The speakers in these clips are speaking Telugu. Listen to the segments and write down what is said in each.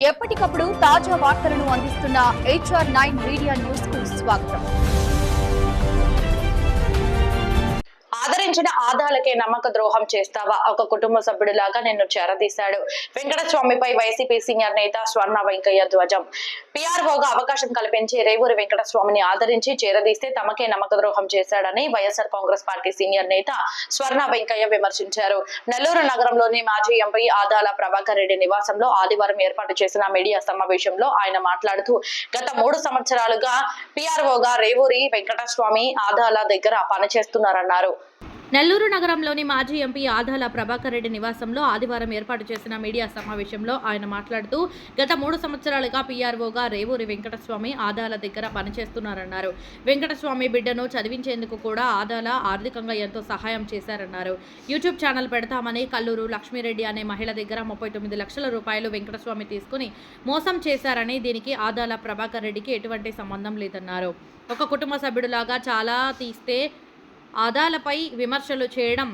ఎప్పటికప్పుడు తాజా వార్తలను అందిస్తున్న హెచ్ఆర్ నైన్ మీడియా న్యూస్కు స్వాగతం. ఆదరించిన ఆదాలకే నమ్మక ద్రోహం చేస్తావా? ఒక కుటుంబ సభ్యుడిలాగా నిన్ను చేరదీశాడు. వెంకటస్వామిపై వైసీపీ సీనియర్ నేత స్వర్ణ వెంకయ్య ధ్వజం. పీఆర్ఓగా అవకాశం కల్పించి రేవూరి వెంకటస్వామిని ఆదరించి చేరదీస్తే తమకే నమ్మక ద్రోహం చేశాడని వైఎస్ఆర్ కాంగ్రెస్ పార్టీ సీనియర్ నేత స్వర్ణ వెంకయ్య విమర్శించారు. నెల్లూరు నగరంలోని మాజీ ఎంపీ ఆదాల ప్రభాకర్ రెడ్డి నివాసంలో ఆదివారం ఏర్పాటు చేసిన మీడియా సమావేశంలో ఆయన మాట్లాడుతూ గత మూడు సంవత్సరాలుగా పీఆర్ఓగా రేవూరి వెంకటస్వామి ఆదాల దగ్గర పనిచేస్తున్నారన్నారు. నెల్లూరు నగరంలోని మాజీ ఎంపీ ఆదాల ప్రభాకర్ రెడ్డి నివాసంలో ఆదివారం ఏర్పాటు చేసిన మీడియా సమావేశంలో ఆయన మాట్లాడుతూ గత మూడు సంవత్సరాలుగా పీఆర్ఓగా రేవూరి వెంకటస్వామి ఆదాల దగ్గర పనిచేస్తున్నారన్నారు. వెంకటస్వామి బిడ్డను చదివించేందుకు కూడా ఆదాల ఆర్థికంగా ఎంతో సహాయం చేశారన్నారు. యూట్యూబ్ ఛానల్ పెడతామని కల్లూరు లక్ష్మీరెడ్డి అనే మహిళ దగ్గర ముప్పై తొమ్మిది లక్షల రూపాయలు వెంకటస్వామి తీసుకుని మోసం చేశారని దీనికి ఆదాల ప్రభాకర్ రెడ్డికి ఎటువంటి సంబంధం లేదన్నారు. ఒక కుటుంబ సభ్యుడిలాగా చాలా తీస్తే ఆదాలపై విమర్శలు చేయడం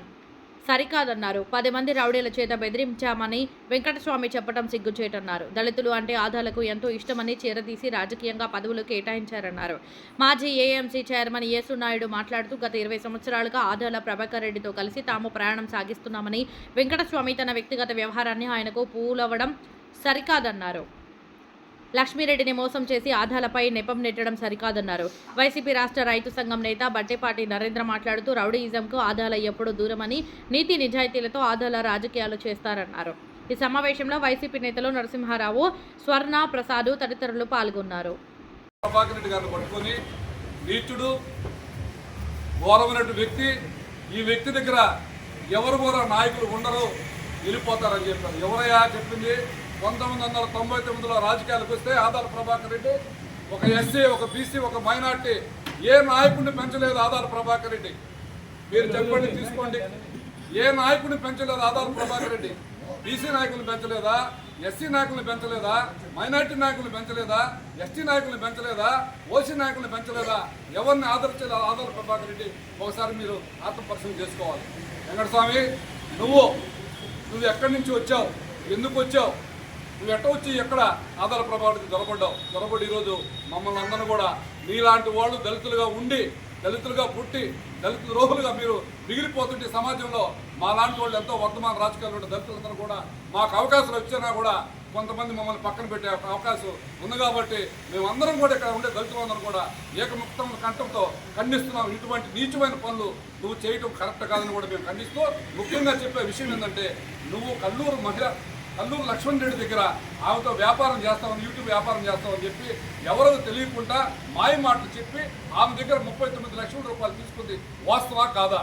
సరికాదన్నారు. పది మంది రౌడీల చేత బెదిరించామని వెంకటస్వామి చెప్పడం సిగ్గుచేటన్నారు. దళితులు అంటే ఆదాలకు ఎంతో ఇష్టమని చేరదీసి రాజకీయంగా పదవులు కేటాయించారన్నారు. మాజీ ఏఎంసీ చైర్మన్ యేసునాయుడు మాట్లాడుతూ గత ఇరవై సంవత్సరాలుగా ఆదాల ప్రభాకర్ రెడ్డితో కలిసి తాము ప్రయాణం సాగిస్తున్నామని వెంకటస్వామి తన వ్యక్తిగత వ్యవహారాన్ని ఆయనకు పూలవడం సరికాదన్నారు. లక్ష్మీరెడ్డిని మోసం చేసి ఆధాలపై నెపం నెట్టడం సరికాదన్నారు. వైసీపీ రాష్ట్ర రైతు సంఘం నేత బట్టేపాటి నరేంద్ర మాట్లాడుతూ రౌడీయిజంకు ఆధాల ఎప్పుడు దూరమని నీతి నిజాయితీలతో ఆధాల రాజకీయాలు చేస్తారన్నారు. ఈ సమావేశంలో వైసీపీ నేతలు నరసింహారావు స్వర్ణ ప్రసాద్ తదితరులు పాల్గొన్నారు. నీచుడు ఘోరమైనటువంటి వ్యక్తి ఈ వ్యక్తి దగ్గర ఎవరు కూడా నాయకులు ఉండరు వెళ్ళిపోతారని చెప్పారు. ఎవరయ్యా చెప్పింది? పంతొమ్మిది వందల తొంభై తొమ్మిదిలో రాజకీయాలకు వస్తే ఆదాల ప్రభాకర్ రెడ్డి ఒక ఎస్సీ ఒక బీసీ ఒక మైనార్టీ ఏ నాయకుడిని పెంచలేదు ఆదాల ప్రభాకర్ రెడ్డి? మీరు చెప్పండి తీసుకోండి. ఏ నాయకుడిని పెంచలేదు ఆదాల ప్రభాకర్ రెడ్డి? బీసీ నాయకులను పెంచలేదా? ఎస్సీ నాయకులను పెంచలేదా? మైనార్టీ నాయకులను పెంచలేదా? ఎస్టీ నాయకులను పెంచలేదా? ఓసీ నాయకులను పెంచలేదా? ఎవరిని ఆదరించలేదు ఆధార్ ప్రభాకర్ రెడ్డి? ఒకసారి మీరు ఆత్మపరిశీలన చేసుకోవాలి. వెంకటస్వామి నువ్వు నువ్వు ఎక్కడి నుంచి వచ్చావు? ఎందుకు వచ్చావు? నువ్వు ఎట్ట వచ్చి ఎక్కడ ఆధార ప్రభావానికి దొరబడ్డావు దొరబడి ఈరోజు మమ్మల్ని అందరూ కూడా నీలాంటి వాళ్ళు దళితులుగా ఉండి దళితులుగా పుట్టి దళిత ద్రోహులుగా మీరు మిగిలిపోతుంటే సమాజంలో మా లాంటి వాళ్ళు ఎంతో వర్తమాన రాజకీయాలు దళితులందరూ కూడా మాకు అవకాశాలు వచ్చినా కూడా కొంతమంది మమ్మల్ని పక్కన పెట్టే అవకాశం ఉంది కాబట్టి మేమందరం కూడా ఇక్కడ ఉండే దళితులందరం కూడా ఏకముక్తం కంఠంతో ఖండిస్తున్నాం. ఇటువంటి నీచమైన పనులు నువ్వు చేయటం కరెక్ట్ కాదని కూడా మేము ఖండిస్తూ ముఖ్యంగా చెప్పే విషయం ఏంటంటే నువ్వు కల్లూరు మహిళ కల్లూరు లక్ష్మణ్ రెడ్డి దగ్గర ఆమెతో వ్యాపారం చేస్తామని యూట్యూబ్ వ్యాపారం చేస్తామని చెప్పి ఎవరో తెలియకుండా మాయ మాటలు చెప్పి ఆమె దగ్గర ముప్పై తొమ్మిది లక్షల రూపాయలు తీసుకుంది. వాస్తవా కాదా?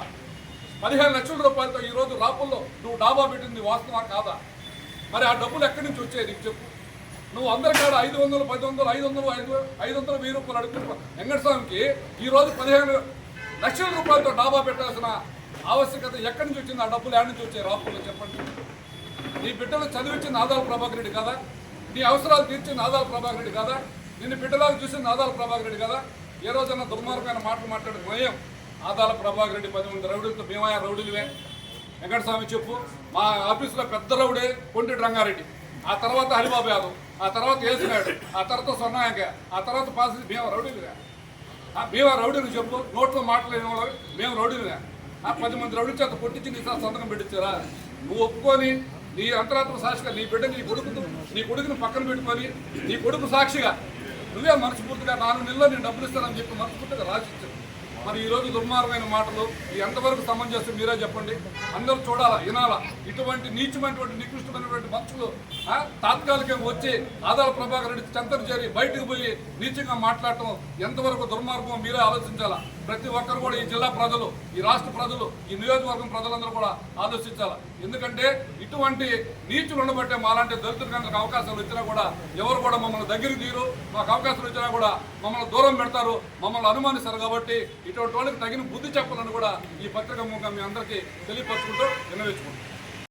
పదిహేను లక్షల రూపాయలతో ఈ రోజు రాపుల్లో నువ్వు డాబా పెట్టింది వాస్తవా కాదా? మరి ఆ డబ్బులు ఎక్కడి నుంచి వచ్చాయి నీకు చెప్పు. నువ్వు అందరి కాడ ఐదు వందలు పది వందలు ఐదు వందలు ఐదు ఐదు వందలు వెయ్యి రూపాయలు అడుగుతున్నావు వెంకటస్వామికి ఈ రోజు పదిహేను లక్షల రూపాయలతో డాబా పెట్టాల్సిన ఆవశ్యకత ఎక్కడి నుంచి వచ్చింది? ఆ డబ్బులు ఎక్కడి నుంచి వచ్చాయి రాపుల్లో చెప్పండి. నీ బిడ్డలు చదివించిన ఆదాల ప్రభాకర్ రెడ్డి కదా? నీ అవసరాలు తీర్చిన ఆదాల ప్రభాకర్ రెడ్డి కదా? నిన్ను బిడ్డలాగా చూసిన ఆదాల ప్రభాకర్ రెడ్డి కదా? ఏ రోజన్నా దుర్మార్గమైన మాటలు మాట్లాడే భయం ఆదాల ప్రభాకర్ రెడ్డి పది మంది రౌడీలతో భీమయ్య రౌడీలువే. వెంకటస్వామి చెప్పు మా ఆఫీసులో పెద్ద రౌడే కొంటి రంగారెడ్డి. ఆ తర్వాత హరిబాబు యాదవ్ ఆ తర్వాత ఏసునాయుడు ఆ తర్వాత సొన్నాయంక ఆ తర్వాత పాసి భీమ రౌడీలుగా ఆ భీమా రౌడీలు చెప్పు నోట్లో మాట్లాడిన వాళ్ళు మేము రౌడీలుగా ఆ పది మంది రౌడీ చేత కొట్టించి నీ సంతకం పెట్టించారా? నువ్వు ఒప్పుకొని నీ అంతరాత్మ సాక్షిగా నీ బిడ్డని నీ కొడుకు నీ కొడుకుని పక్కన పెట్టుకొని నీ కొడుకు సాక్షిగా నువ్వే మనస్ఫూర్తిగా నాలుగు నెలలో నేను డబ్బులు ఇస్తానని చెప్పి మనస్ఫూర్తిగా రాసిచ్చాను మరి ఈరోజు దుర్మార్గమైన మాటలు ఎంతవరకు సమంజసం మీరే చెప్పండి? అందరూ చూడాలా వినాలా? ఇటువంటి నీచమైనటువంటి నికృష్టమైనటువంటి మనుషులు తాత్కాలికంగా వచ్చి ఆధార ప్రభాకర్ రెడ్డి చెంతరు చేరి బయటకు పోయి నీచంగా మాట్లాడటం ఎంతవరకు దుర్మార్గం మీరే ఆలోచించాలా? ప్రతి ఒక్కరు కూడా ఈ జిల్లా ప్రజలు ఈ రాష్ట్ర ప్రజలు ఈ నియోజకవర్గం ప్రజలందరూ కూడా ఆలోచించాలి. ఎందుకంటే ఇటువంటి నీచులు ఉండబట్టే మాలాంటి దళితుల కనుక అవకాశాలు ఇచ్చినా కూడా ఎవరు కూడా మమ్మల్ని దగ్గరికి తీరు మాకు అవకాశాలు ఇచ్చినా కూడా మమ్మల్ని దూరం పెడతారు. మమ్మల్ని అనుమానిస్తారు కాబట్టి ఇటువంటి వాళ్ళకి తగిన బుద్ధి చెప్పాలని కూడా ఈ పత్రిక మీ అందరికీ తెలియపరచుకుంటూ విన్నవించుకుంటాం